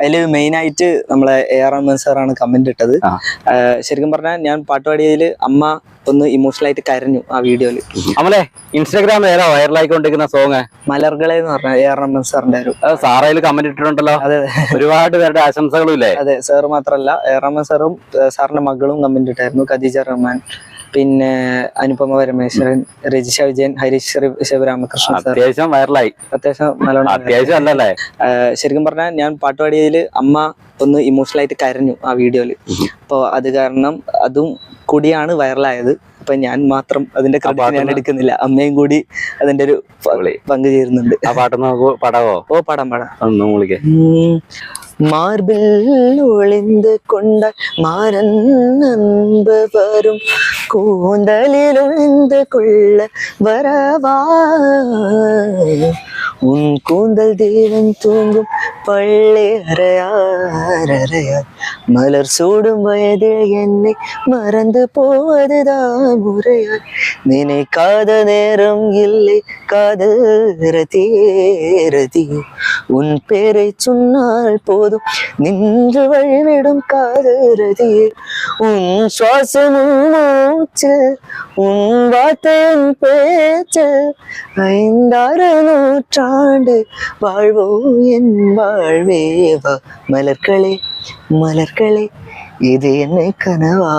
അതിൽ മെയിൻ ആയിട്ട് നമ്മളെ എ ആർ റഹ്മാൻ സാറാണ് കമന്റ് ഇട്ടത്. ശരിക്കും പറഞ്ഞാൽ ഞാൻ പാട്ട് പാടിയതിൽ അമ്മ ഒന്ന് ഇമോഷണൽ ആയിട്ട് കരഞ്ഞു ആ വീഡിയോയിൽ അമലെ ഇൻസ്റ്റാഗ്രാം ഏതാ വൈറലായിക്കൊണ്ടിരിക്കുന്ന സോങ് മലർകളെ എന്ന് പറഞ്ഞ എ ആർ റഹ്മാൻ സാറിന്റെ ഒരു സാറയിൽ കമന്റ് ഇട്ടിട്ടുണ്ടല്ലോ. അതെ ഒരുപാട് പേരുടെ ആശംസകളും ഇല്ലേ അതെ സാർ മാത്രല്ല. എ ആർ റഹ്മാൻ സാറും സാറിന്റെ മകളും കമന്റ് ഇട്ടായിരുന്നു. ഖദീജ റഹ്മാൻ. പിന്നെ അനുപമ പരമേശ്വരൻ രജിഷ വിജയൻ ഹരീഷ് ശിവരാമകൃഷ്ണൻ അത്യാവശ്യം വൈറലായി. അത്യാവശ്യം നല്ലോണം അത്യാവശ്യം അല്ലല്ലേ ശരിക്കും പറഞ്ഞാൽ ഞാൻ പാട്ട് പാടിയതിൽ അമ്മ ഒന്ന് ഇമോഷണൽ ആയിട്ട് കരഞ്ഞു ആ വീഡിയോയിൽ അപ്പോൾ അത് കാരണം അതും കൂടിയാണ് വൈറലായത്. അപ്പൊ ഞാൻ മാത്രം അതിന്റെ ക്രെഡിറ്റ് ഞാൻ എടുക്കുന്നില്ല. അമ്മയും കൂടി അതിന്റെ ഒരു പങ്ക് ചേരുന്നുണ്ട്. ആ പാട്ട് പടവോ? ഓ പടം പടം. മാർബിൾ ഒളിന്ത് കൊണ്ടാൽ മാരൻ നമ്പ് വരും கூந்தலில் உழுந்து கொள்ள வரவா? உன் கூந்தல் தேவன் தூங்கும் பள்ளி அறையார் மலர் சூடும் வயதில் என்னை மறந்து போவதுதான் முறையாய் நினைக்காத நேரம் இல்லை காதல் ரதியே உன் பேரை சொன்னால் போதும் நின்று வழிவிடும் காதல் உன் சுவாசமும் மூச்சு உன் வார்த்தையின் பேச்சு ஐந்தாறு நூற்றா நூற்றாண்டு வாழ்வோம் என் வாழ்வே. மலர்களே மலர்களே இது என்ன கனவா?